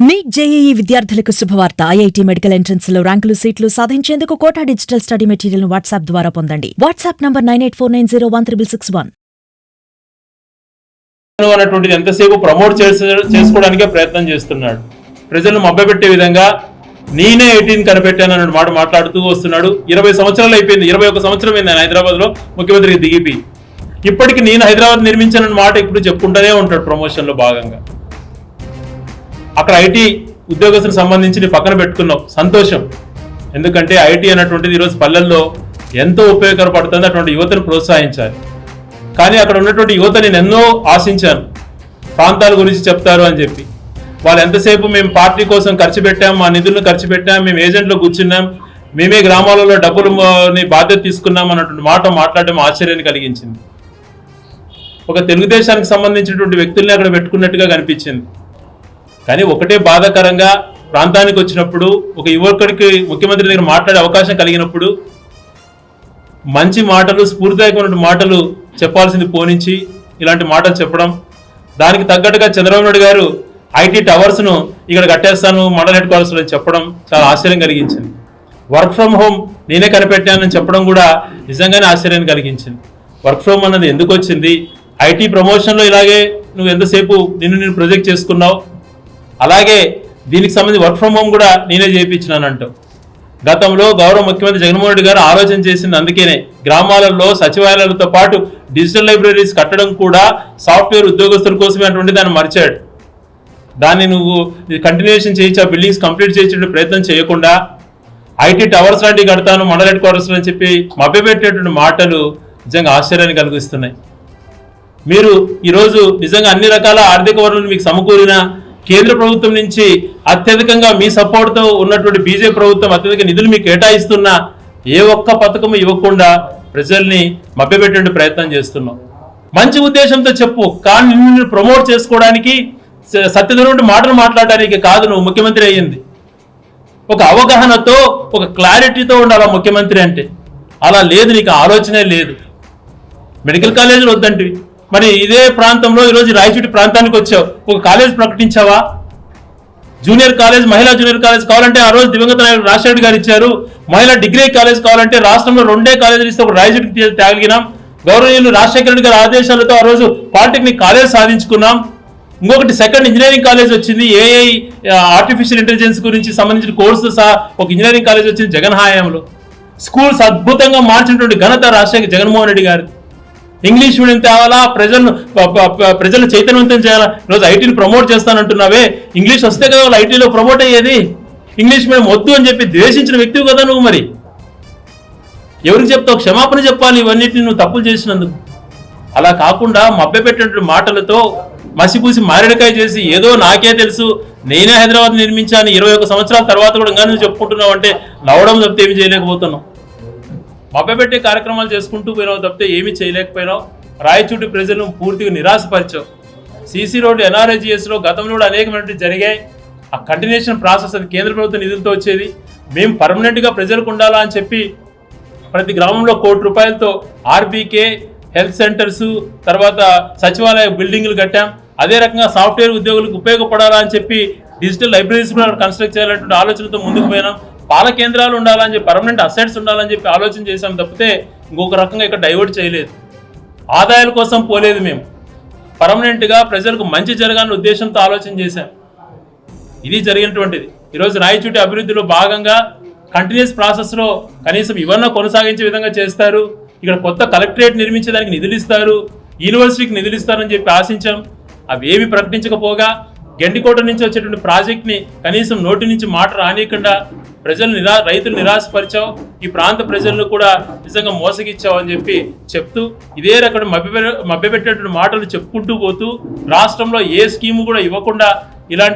Neat JEE విద్యార్థులకు శుభవార్త. IIT medical ఎంట్రన్స్లో ర్యాంకులు సీట్లు సాధించేందుకు Kota digital study material WhatsApp ద్వారా పొందండి. WhatsApp number nine eight four nine zero one triple six one. అనేటువంటిది ఎంతసేపు ప్రమోట్ చేసుకోవడానికే ప్రయత్నం చేస్తున్నాడు. ప్రజలను మభ్యపెట్టే విధంగా నేనే ఎయిటీన్ కనిపెట్టాను అన్న మాట మాట్లాడుతూ వస్తున్నాడు. ఇరవై సంవత్సరాలు అయిపోయింది ఇరవై ఒక సంవత్సరం అయింది ఆయన హైదరాబాద్లో ముఖ్యమంత్రికి దిగిపోయి ఇప్పటికి నేను హైదరాబాద్ నిర్మించానన్న మాట ఇప్పుడు చెప్పుకుంటూనే ఉంటాడు ప్రమోషన్లో భాగంగా. అక్కడ ఐటీ ఉద్యోగస్తులకు సంబంధించి పక్కన పెట్టుకున్నావు సంతోషం. ఎందుకంటే ఐటీ అన్నటువంటిది ఈరోజు పల్లెల్లో ఎంతో ఉపయోగపడుతుంది అటువంటి యువతను ప్రోత్సహించాలి. కానీ అక్కడ ఉన్నటువంటి యువత నేను ఎన్నో ఆశించాను. ప్రాంతాల గురించి చెప్తారు అని చెప్పి. వాళ్ళు ఎంతసేపు మేము పార్టీ కోసం ఖర్చు పెట్టాం మా నిధులను ఖర్చు పెట్టాం మేము ఏజెంట్లో కూర్చున్నాం మేమే గ్రామాలలో డబ్బులుని బాధ్యత తీసుకున్నాం అన్నటువంటి మాట మాట్లాడడం ఆశ్చర్యాన్ని కలిగించింది. ఒక తెలుగుదేశానికి సంబంధించినటువంటి వ్యక్తుల్ని అక్కడ పెట్టుకున్నట్టుగా కనిపించింది. కానీ ఒకటే బాధాకరంగా ప్రాంతానికి వచ్చినప్పుడు ఒక యువకుడికి ముఖ్యమంత్రి దగ్గర మాట్లాడే అవకాశం కలిగినప్పుడు మంచి మాటలు స్ఫూర్తిదాయకమైన మాటలు చెప్పాల్సింది పోనించి ఇలాంటి మాటలు చెప్పడం. దానికి తగ్గట్టుగా చంద్రబాబు నాయుడు గారు ఐటీ టవర్స్ను ఇక్కడ కట్టేస్తాను మండల హెడ్ క్వార్టర్స్లో చెప్పడం చాలా ఆశ్చర్యం కలిగించింది. వర్క్ ఫ్రమ్ హోమ్ నేనే కనిపెట్టానని చెప్పడం కూడా నిజంగానే ఆశ్చర్యాన్ని కలిగించింది. వర్క్ ఫ్రమ్ అన్నది ఎందుకు వచ్చింది? ఐటీ ప్రమోషన్లో ఇలాగే నువ్వు ఎంతసేపు నిన్ను నేను ప్రొజెక్ట్ చేసుకున్నావు? అలాగే దీనికి సంబంధించి వర్క్ ఫ్రమ్ హోమ్ కూడా నేనే చేయించినానంటూ. గతంలో గౌరవ ముఖ్యమంత్రి జగన్మోహన్ రెడ్డి గారు ఆలోచన చేసింది అందుకేనే గ్రామాలలో సచివాలయాలతో పాటు డిజిటల్ లైబ్రరీస్ కట్టడం కూడా సాఫ్ట్వేర్ ఉద్యోగస్తుల కోసమే అటువంటి దాన్ని మర్చాడు. దాన్ని నువ్వు కంటిన్యూషన్ చేయించి ఆ బిల్డింగ్స్ కంప్లీట్ చేసేటువంటి ప్రయత్నం చేయకుండా ఐటీ టవర్స్ లాంటివి కడతాను మండల హెడ్ క్వార్టర్స్ అని చెప్పి మభ్యపెట్టేటువంటి మాటలు నిజంగా ఆశ్చర్యాన్ని కలిగిస్తున్నాయి. మీరు ఈరోజు నిజంగా అన్ని రకాల ఆర్థిక వనరులు మీకు సమకూరిన కేంద్ర ప్రభుత్వం నుంచి అత్యధికంగా మీ సపోర్ట్తో ఉన్నటువంటి బీజేపీ ప్రభుత్వం అత్యధిక నిధులు మీకు కేటాయిస్తున్న ఏ ఒక్క పథకం ఇవ్వకుండా ప్రజల్ని మభ్యపెట్టే ప్రయత్నం చేస్తున్నాం. మంచి ఉద్దేశంతో చెప్పు కానీ నిన్ను ప్రమోట్ చేసుకోవడానికి స- మాటలు మాట్లాడడానికి కాదు నువ్వు ముఖ్యమంత్రి అయ్యింది. ఒక అవగాహనతో ఒక క్లారిటీతో ఉండాలి ముఖ్యమంత్రి అంటే? అలా లేదు నీకు ఆలోచనే లేదు. మెడికల్ కాలేజీలు వద్దంటివి. మరి ఇదే ప్రాంతంలో ఈరోజు రాయచూటి ప్రాంతానికి వచ్చావు. ఒక కాలేజ్ ప్రకటించావా? జూనియర్ కాలేజ్ మహిళా జూనియర్ కాలేజ్ కావాలంటే ఆ రోజు దివంగత నాయకుడు రాజశేఖర్ గారు ఇచ్చారు. మహిళా డిగ్రీ కాలేజ్ కావాలంటే రాష్ట్రంలో రెండే కాలేజీలు ఇస్తే ఒక రాయచూటికి తేగలిగినాం గౌరవనీయులు రాజశేఖర రెడ్డి గారి ఆదేశాలతో ఆ రోజు పాలిటెక్నిక్ కాలేజ్ సాధించుకున్నాం. ఇంకొకటి సెకండ్ ఇంజనీరింగ్ కాలేజ్ వచ్చింది. ఏఐ ఆర్టిఫిషియల్ ఇంటెలిజెన్స్ గురించి సంబంధించిన కోర్సు సహా ఒక ఇంజనీరింగ్ కాలేజ్ వచ్చింది జగన్ హాయంలో. స్కూల్స్ అద్భుతంగా మార్చినటువంటి ఘనత రాజశేఖర్ జగన్మోహన్ రెడ్డి గారు ఇంగ్లీష్ మీడియం తేవాలా? ప్రజలను ప్రజలు చైతన్యవంతం చేయాలా? ఈరోజు ఐటీని ప్రమోట్ చేస్తానంటున్నావే. ఇంగ్లీష్ వస్తే కదా వాళ్ళు ఐటీలో ప్రమోట్ అయ్యేది. ఇంగ్లీష్ మీడియం వద్దు అని చెప్పి ద్వేషించిన వ్యక్తివి కదా నువ్వు మరి. ఎవరికి చెప్తావు? క్షమాపణ చెప్పాలి ఇవన్నిటిని నువ్వు తప్పులు చేసినందుకు. అలా కాకుండా మభ్యపెట్టినటువంటి మాటలతో మసిపూసి మారేడుకాయ చేసి ఏదో నాకే తెలుసు నేనే హైదరాబాద్ నిర్మించాను ఇరవై ఒక సంవత్సరాల తర్వాత కూడా ఇంకా నువ్వు చెప్పుకుంటున్నావు అంటే నవ్వడం తప్పితే ఏమి చేయలేకపోతున్నావు. మభ్యపెట్టే కార్యక్రమాలు చేసుకుంటూ పోయినావు తప్పితే ఏమీ చేయలేకపోయినావు. రాయచూటి ప్రజలను పూర్తిగా నిరాశపరిచావు. సీసీ రోడ్డు ఎన్ఆర్ఐజిఎస్లో గతంలో కూడా అనేకమైనటువంటి జరిగాయి. ఆ కంటిన్యూషన్ ప్రాసెస్ అది కేంద్ర ప్రభుత్వ నిధులతో వచ్చేది. మేము పర్మనెంట్గా ప్రజలకు ఉండాలా అని చెప్పి ప్రతి గ్రామంలో కోటి రూపాయలతో ఆర్బీకే హెల్త్ సెంటర్స్ తర్వాత సచివాలయ బిల్డింగ్లు కట్టాం. అదే రకంగా సాఫ్ట్వేర్ ఉద్యోగులకు ఉపయోగపడాలా అని చెప్పి డిజిటల్ లైబ్రరీస్ కూడా కన్స్ట్రక్ట్ చేయాలనేటువంటి ఆలోచనతో ముందుకు పోయినాం. పాల కేంద్రాలు ఉండాలని చెప్పి పర్మనెంట్ అసెట్స్ ఉండాలని చెప్పి ఆలోచన చేశాం తప్పితే ఇంకొక రకంగా ఇక్కడ డైవర్ట్ చేయలేదు. ఆదాయాల కోసం పోలేదు మేము. పర్మనెంట్గా ప్రజలకు మంచి జరగాలని ఉద్దేశంతో ఆలోచన చేశాం. ఇది జరిగినటువంటిది. ఈరోజు రాయచూటి అభివృద్ధిలో భాగంగా కంటిన్యూస్ ప్రాసెస్లో కనీసం ఇవన్నా కొనసాగించే విధంగా చేస్తారు. ఇక్కడ కొత్త కలెక్టరేట్ నిర్మించడానికి నిధులు ఇస్తారు. యూనివర్సిటీకి నిధులు ఇస్తారని చెప్పి ఆశించాం. అవి ఏమి ప్రకటించకపోగా గెండికోట నుంచి వచ్చేటువంటి ప్రాజెక్ట్ని కనీసం నోటి నుంచి మాట రానియకుండా ప్రజలు నిరా రైతులు నిరాశపరిచావు ఈ ప్రాంత ప్రజలను కూడా నిజంగా మోసగిచ్చావు అని చెప్పి చెప్తూ ఇదే రకం మభ్యపె మభ్యపెట్టేటువంటి మాటలు చెప్పుకుంటూ పోతూ రాష్ట్రంలో ఏ స్కీము కూడా ఇవ్వకుండా ఇలాంటి